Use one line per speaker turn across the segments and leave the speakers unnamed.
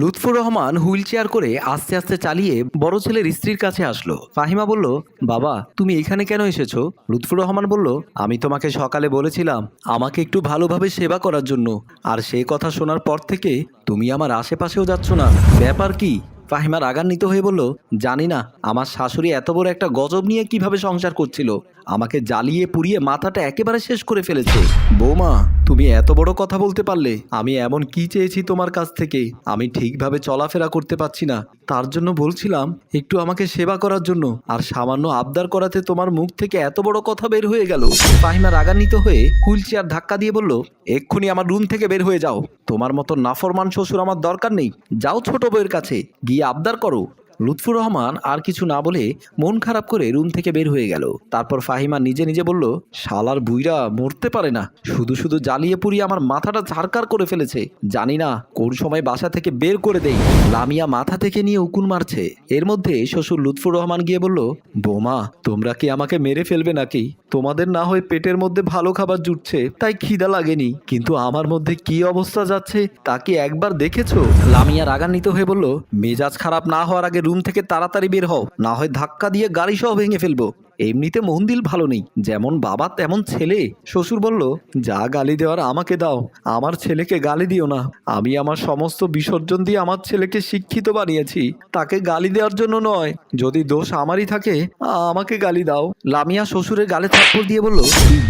Lutfur Rahman wheel chair করে আস্তে আস্তে চালিয়ে বড় ছেলের স্ত্রীর কাছে আসলো। ফাহিমা বলল, বাবা, তুমি এখানে কেন এসেছ? লুৎফুর রহমান বলল, আমি তোমাকে সকালে বলেছিলাম আমাকে একটু ভালোভাবে সেবা করার জন্য। আর সে কথা শোনার পর থেকে তুমি আমার আশেপাশেও যাচ্ছ না। ব্যাপার কি? ফাহিমা রাগান্বিত হয়ে বলল, জানি না, আমার শাশুড়ি এত বড় একটা গজব নিয়ে কীভাবে সংসার করছিল। আমাকে জ্বালিয়ে পুড়িয়ে মাথাটা একেবারে শেষ করে ফেলেছে। বৌমা, তুমি এত বড় কথা বলতে পারলে, আমি এমন কি চেয়েছি তোমার কাছ থেকে? আমি ঠিকভাবে চলাফেরা করতে পারছি না। তার জন্য বলছিলাম, একটু আমাকে সেবা করার জন্য, আর সামান্য আবদার করাতে তোমার মুখ থেকে এত বড় কথা বের হয়ে গেল। ফাহিমা রাগান্বিত হয়ে হুইল চেয়ার ধাক্কা দিয়ে বলল, এক্ষুনি আমার রুম থেকে বের হয়ে যাও। তোমার মতো নাফরমান শ্বশুর আমার দরকার নেই। যাও ছোট বউয়ের কাছে। গিয়ে আবদার করো। লুৎফুর রহমান আর কিছু না বলে মন খারাপ করে রুম থেকে বের হয়ে গেল। তারপর ফাহিমা নিজে নিজে বলল, শালার বুইরা মরতে পারে না। শুধু শুধু জ্বালিয়ে পুড়িয়ে আমার মাথাটা ঝাড়কার করে ফেলেছে। জানি না কোন সময় বাসা থেকে বের করে দেই। লামিয়া মাথা থেকে নিয়ে উকুন মারছে। এর মধ্যে শ্বশুর লুৎফুর রহমান গিয়ে বলল, বোমা, তোমরা কি আমাকে মেরে ফেলবে নাকি? তোমাদের না হয় পেটের মধ্যে ভালো খাবার জুটছে, তাই খিদা লাগেনি। কিন্তু আমার মধ্যে কি অবস্থা যাচ্ছে, তা কি একবার দেখেছ? লামিয়া রাগান্বিত হয়ে বলল, মেজাজ খারাপ না হওয়ার আগে রুম থেকে তাড়াতাড়ি বের হও, না হয় ধাক্কা দিয়ে গাড়ি সহ ভেঙে ফেলব। এমনিতে মন্দিল ভালো নেই। যেমন বাবা, তেমন ছেলে। শ্বশুর বলল, যা গালি দেওয়ার আমাকে দাও। আমার ছেলেকে গালি দিও না। আমি আমার সমস্ত বিসর্জন দিয়ে আমার ছেলেকে শিক্ষিত বানিয়েছি। তাকে গালি দেওয়ার জন্য নয়। যদি দোষ আমারই থাকে, আমাকে গালি দাও। লামিয়া শ্বশুরের গালে থাপ্পড় দিয়ে বলল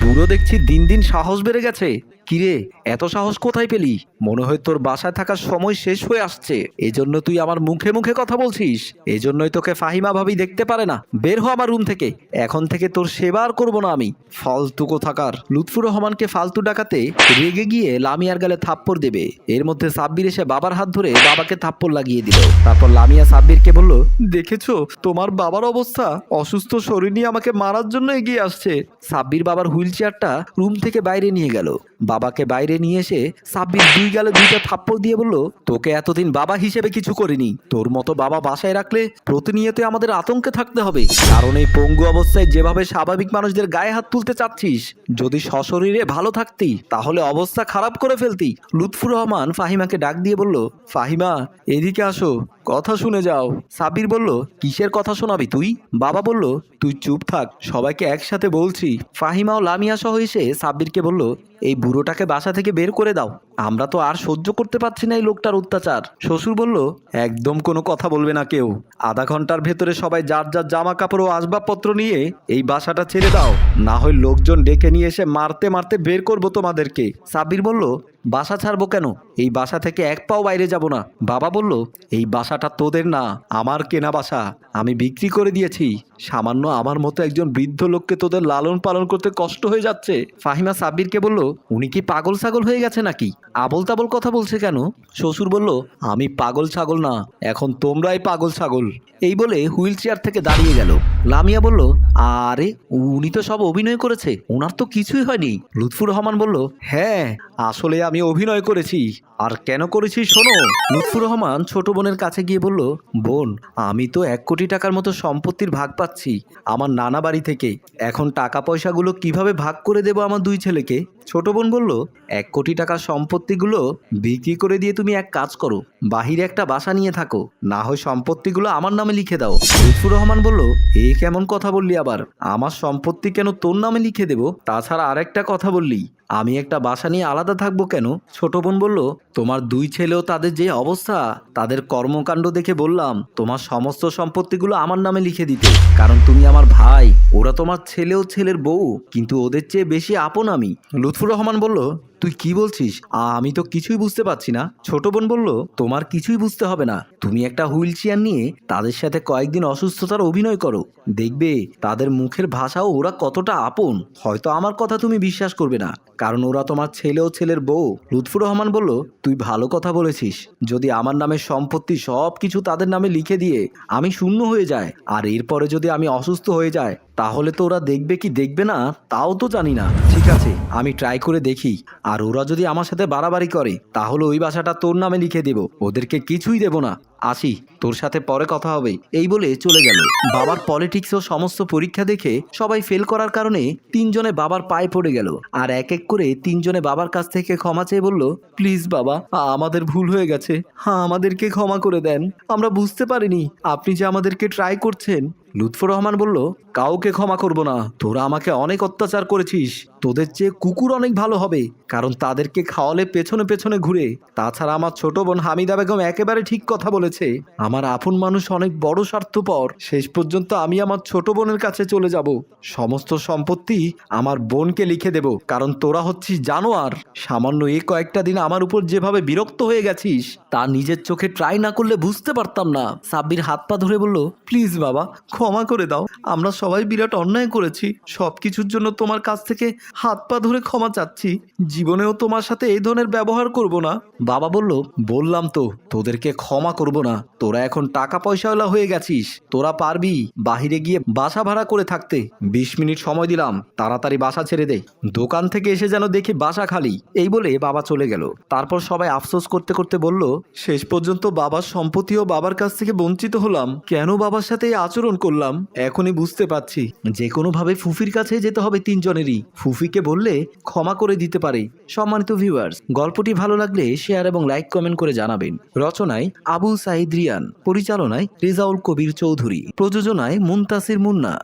বুড়ো দেখছি দিন দিন সাহস বেড়ে গেছে। কিরে, এত সাহস কোথায় পেলি? মনে হয় তোর বাসায় থাকার সময় শেষ হয়ে আসছে। এজন্য তুই আমার মুখে মুখে কথা বলছিস। এজন্যই তোকে ফাহিমা ভাবি দেখতে পারে না। বের হ আমার রুম থেকে। এখন থেকে তোর সেবা আর করব না আমি। ফালতু কোথাকার। লুৎফুর রহমানকে ফালতু ডাকাতে রেগে গিয়ে লামিয়ার গালে থাপ্পড় দেবে। এর মধ্যে সাব্বির এসে বাবার হাত ধরে বাবাকে থাপ্পড় লাগিয়ে দিল। তারপর লামিয়া সাব্বিরকে বলল, দেখেছ, তোমার বাবার অবস্থা? অসুস্থ শরীর নিয়ে আমাকে মারার জন্য এগিয়ে আসছে। সাব্বির বাবার হুইল চেয়ারটা রুম থেকে বাইরে নিয়ে গেল। বাবাকে বাইরে নিয়ে এসে সাব্বির দুই গেলে দুইটা থাপ্পড় দিয়ে বলল, তোকে এতদিন বাবা হিসেবে কিছু করিনি। তোর মতো বাবা বাসায় রাখলে প্রতিনিয়ত আমাদের আতঙ্কে থাকতে হবে। কারণ এই পঙ্গু অবস্থায় যেভাবে স্বাভাবিক মানুষদের গায়ে হাত তুলতে চাচ্ছিস, যদি সশরীরে ভালো থাকতি, তাহলে অবস্থা খারাপ করে ফেলতি। লুৎফুর রহমান ফাহিমাকে ডাক দিয়ে বলল, ফাহিমা, এদিকে আসো। কথা শুনে যাও। সাবির বলল, কিসের কথা শোনাবি তুই? বাবা বলল, তুই চুপ থাক, সবাইকে একসাথে বলছি। ফাহিমা ও লামিয়া সহ এসে সাব্বিরকে বলল, এই বুড়োটাকে বাসা থেকে বের করে দাও। আমরা তো আর সহ্য করতে পারছি না এই লোকটার অত্যাচার। শ্বশুর বলল, একদম কোনো কথা বলবে না কেউ। আধা ঘণ্টার ভেতরে সবাই যার যার জামা কাপড় ও আসবাবপত্র নিয়ে এই বাসাটা ছেড়ে দাও। না হয় লোকজন ডেকে নিয়ে এসে মারতে মারতে বের করব তোমাদেরকে। সাব্বির বলল, বাসা ছাড়বো কেন? এই বাসা থেকে এক পাও বাইরে যাব না। বাবা বলল, এই বাসাটা তোদের না, আমার কেনা বাসা। আমি বিক্রি করে দিয়েছি। সামান্য আমার মতো একজন বৃদ্ধ লোককে তোদের লালন পালন করতে কষ্ট হয়ে যাচ্ছে। ফাহিমা সাব্বিরকে বলল, উনি কি পাগল ছাগল হয়ে গেছে নাকি? আবল তাবল কথা বলছে কেন? শ্বশুর বলল, আমি পাগল ছাগল না, এখন তোমরাই পাগল ছাগল। এই বলে হুইল চেয়ার থেকে দাঁড়িয়ে গেল। লামিয়া বলল, আরে, উনি তো সব অভিনয় করেছে। ওনার তো কিছুই হয়নি। লুৎফুর রহমান বলল হ্যাঁ আসলে আমি অভিনয় করেছি। আর কেন করেছি শোনো? লুৎফুর রহমান ছোট বোনের কাছে গিয়ে বলল, বোন, আমি তো এক কোটি টাকার মতো সম্পত্তির ভাগ পাচ্ছি আমার নানা বাড়ি থেকে। এখন টাকা পয়সাগুলো কীভাবে ভাগ করে দেব আমার দুই ছেলেকে? ছোট বোন বলল, এক কোটি টাকার সম্পত্তিগুলো বিক্রি করে দিয়ে তুমি এক কাজ করো, বাহিরে একটা বাসা নিয়ে থাকো, না হয় সম্পত্তিগুলো আমার নামে লিখে দাও। লুৎফুর রহমান বলল, এ কেমন কথা বললি আবার? আমার সম্পত্তি কেন তোর নামে লিখে দেবো? তাছাড়া আরেকটা কথা বললি। আমি একটা বাসা নিয়ে আলাদা থাকব কেন? ছোট বোন বলল, তোমার দুই ছেলেও তাদের যে অবস্থা, তাদের কর্মকাণ্ড দেখে বললাম, তোমার সমস্ত সম্পত্তিগুলো আমার নামে লিখে দিতে। কারণ তুমি আমার ভাই, ওরা তোমার ছেলেও ছেলের বউ, কিন্তু ওদের চেয়ে বেশি আপন আমি। লুৎফুর রহমান বলল তুই কি বলছিস? আমি তো কিছুই বুঝতে পারছি না। ছোট বোন বলল, তোমার কিছুই বুঝতে হবে না। তুমি একটা হুইল চেয়ার নিয়ে তাদের সাথে কয়েকদিন অসুস্থতার অভিনয় করো। দেখবে তাদের মুখের ভাষাও ওরা কতটা আপন। হয়তো আমার কথা তুমি বিশ্বাস করবে না। কারণ ওরা তোমার ছেলে ও ছেলের বউ। লুৎফুর রহমান বলল, তুই ভালো কথা বলেছিস। যদি আমার নামে সম্পত্তি সব কিছু তাদের নামে লিখে দিয়ে আমি শূন্য হয়ে যায় আর এরপরে যদি আমি অসুস্থ হয়ে যায় তাহলে তো ওরা দেখবে কি দেখবে না, তাও তো জানি না। ঠিক আছে, আমি ট্রাই করে দেখি। আর ওরা যদি আমার সাথে বাড়াবাড়ি করে, তাহলে ওই বাসাটা তোর নামে লিখে দেব। ওদেরকে কিছুই দেব না। আসি, তোর সাথে পরে কথা হবে। এই বলে চলে গেল। বাবার পলিটিক্স ও সমস্ত পরীক্ষা দেখে সবাই ফেল করার কারণে তিনজনে বাবার পায়ে পড়ে গেল। আর এক এক করে তিনজনে বাবার কাছ থেকে ক্ষমা চেয়ে বলল প্লিজ বাবা, আমাদের ভুল হয়ে গেছে। হ্যাঁ আমাদেরকে ক্ষমা করে দেন। আমরা বুঝতে পারিনি, আপনি যে আমাদেরকে ট্রাই করছেন। লুৎফর রহমান বলল, কাউকে ক্ষমা করব না। তোরা আমাকে অনেক অত্যাচার করেছিস। তোদের চেয়ে কুকুর অনেক ভালো হবে, কারণ তাদেরকে খাওয়ালে পেছনে পেছনে ঘুরে। তাছাড়া আমার ছোট বোন হামিদা বেগম একেবারে ঠিক কথা বলেছে, আমার আপন মানুষ অনেক বড় স্বার্থপর। শেষ পর্যন্ত আমি আমার ছোট বোনের কাছে চলে যাব। সমস্ত সম্পত্তি আমার বোনকে লিখে দেব, কারণ তোরা হচ্ছিস জানোয়ার। সামান্য এ কয়েকটা দিন আমার উপর যেভাবে বিরক্ত হয়ে গেছিস, তা নিজের চোখে ট্রাই না করলে বুঝতে পারতাম না। সাব্বির হাত পা ধরে বলল, প্লিজ বাবা, ক্ষমা করে দাও। আমরা সবাই বিরাট অন্যায় করেছি। সব কিছুর জন্য তোমার কাছ থেকে হাত পা ধরে ক্ষমা চাচ্ছি। জীবনেও তোমার সাথে এই ধরনের ব্যবহার করব না। বাবা বলল, বললাম তো, তোদেরকে ক্ষমা করব না। তোরা এখন টাকা পয়সাওয়ালা হয়ে গেছিস। তোরা পারবি বাহিরে গিয়ে বাসা ভাড়া করে থাকতে। বিশ মিনিট সময় দিলাম। তাড়াতাড়ি বাসা ছেড়ে দে। দোকান থেকে এসে যেন দেখি বাসা খালি। এই বলে বাবা চলে গেল। তারপর সবাই আফসোস করতে করতে বলল, শেষ পর্যন্ত বাবার সম্পত্তিও বাবার কাছ থেকে বঞ্চিত হলাম। কেন বাবার সাথে এই আচরণ করলাম? এখনই বুঝতে পারছি। যে কোনোভাবে ফুফির কাছে যেতে হবে তিনজনেরই। ফুফিকে বললে ক্ষমা করে দিতে পারে। সম্মানিত ভিউয়ার্স গল্পটি ভালো লাগলে শেয়ার এবং লাইক কমেন্ট করে জানাবেন। রচনায় আবুল সাইদ রিয়ান, পরিচালনায় রেজাউল কবির চৌধুরী, প্রযোজনায় মুনতাসির মুন্না।